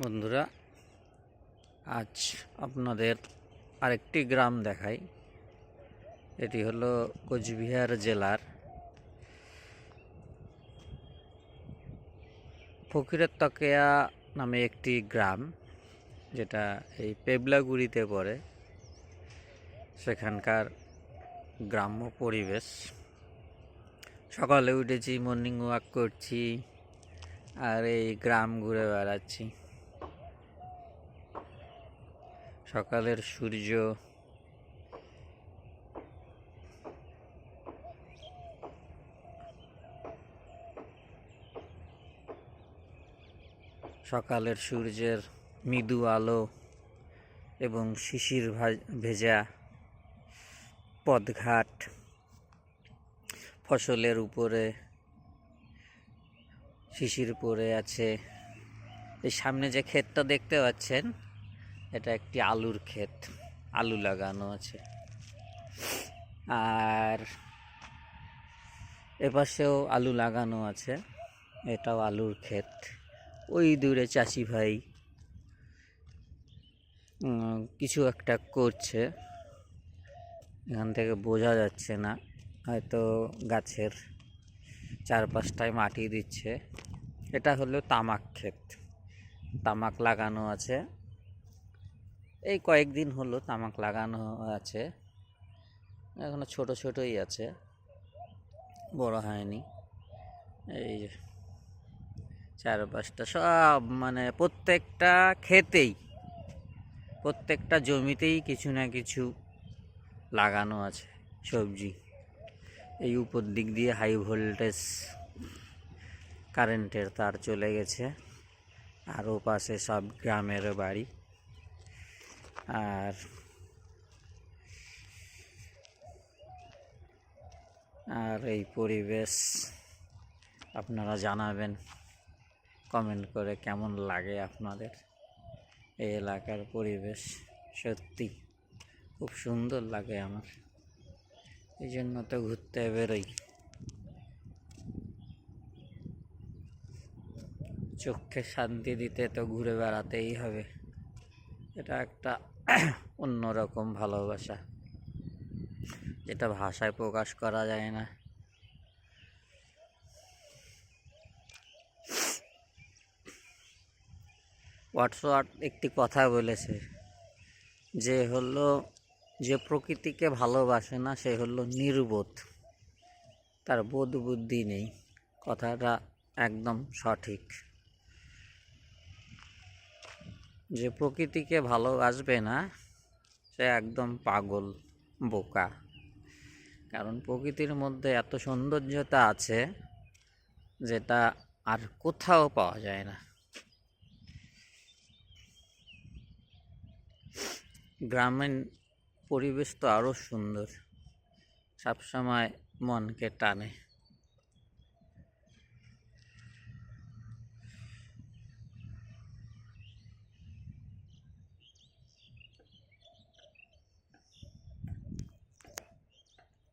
বন্ধুরা, আজ আপনাদের আরেকটি গ্রাম দেখাই। এটি হলো কোচবিহার জেলার ফকিরের তকেয়া নামে একটি গ্রাম, যেটা এই পেবলাগুড়িতে পড়ে। সেখানকার গ্রাম্য পরিবেশ। সকালে উঠেছি মর্নিং ওয়াক করছি, আর এই গ্রাম ঘুরে বেড়াচ্ছি। সকালের সূর্য। সকালের সূর্যের মৃদু আলো এবং শিশির ভেজা পদঘাট ফসলের উপরে, শিশির পড়ে আছে। এই সামনে যে ক্ষেতটা দেখতে পাচ্ছেন এটা একটি আলুর ক্ষেত, আলু লাগানো আছে। আর এপাশেও আলু লাগানো আছে, এটাও আলুর ক্ষেত। ওই দূরে চাষি ভাই কিছু একটা করছে। এখান থেকে বোঝা যাচ্ছে না, হয়তো গাছের চারপাশটায় মাটি দিচ্ছে। এটা হলো তামাক ক্ষেত। তামাক লাগানো আছে। এই কয়েকদিন হলো তামাক লাগানো আছে। এখনও ছোট ছোটই আছে। বড় হয়নি। এই চারপাশটা সব মানে প্রত্যেকটা ক্ষেতেই, প্রত্যেকটা জমিতেই কিছু না কিছু লাগানো আছে সবজি। এই উপর দিক দিয়ে হাই ভোল্টেজ কারেন্টের তার চলে গেছে। আর ও পাশে সব গ্রামের বাড়ি। আর আর এই পরিবেশ আপনারা জানাবেন কমেন্ট করে কেমন লাগে আপনাদের। এই এলাকার পরিবেশ সত্যি খুব সুন্দর লাগে আমার। এই জন্য তো ঘুরতে বেরোই। চোখকে শান্তি দিতে তো ঘুরে বেড়াতেই হবে। এটা একটা অন্যরকম ভালোবাসা, যেটা ভাষায় প্রকাশ করা যায় না। হোয়াটসঅ্যাপ একটি কথা বলেছে, যে হলো, যে প্রকৃতিকে ভালোবাসে না, সে হলো নির্বোধ। তার বোধ বুদ্ধি নেই। কথাটা একদম সঠিক। যে প্রকৃতিকে ভালোবাসবে না, সে একদম পাগল, বোকা। কারণ প্রকৃতির মধ্যে এত সৌন্দর্যতা আছে যেটা আর কোথাও পাওয়া যায় না। গ্রামীণ পরিবেশ তো আরও সুন্দর, সবসময় মনকে টানে।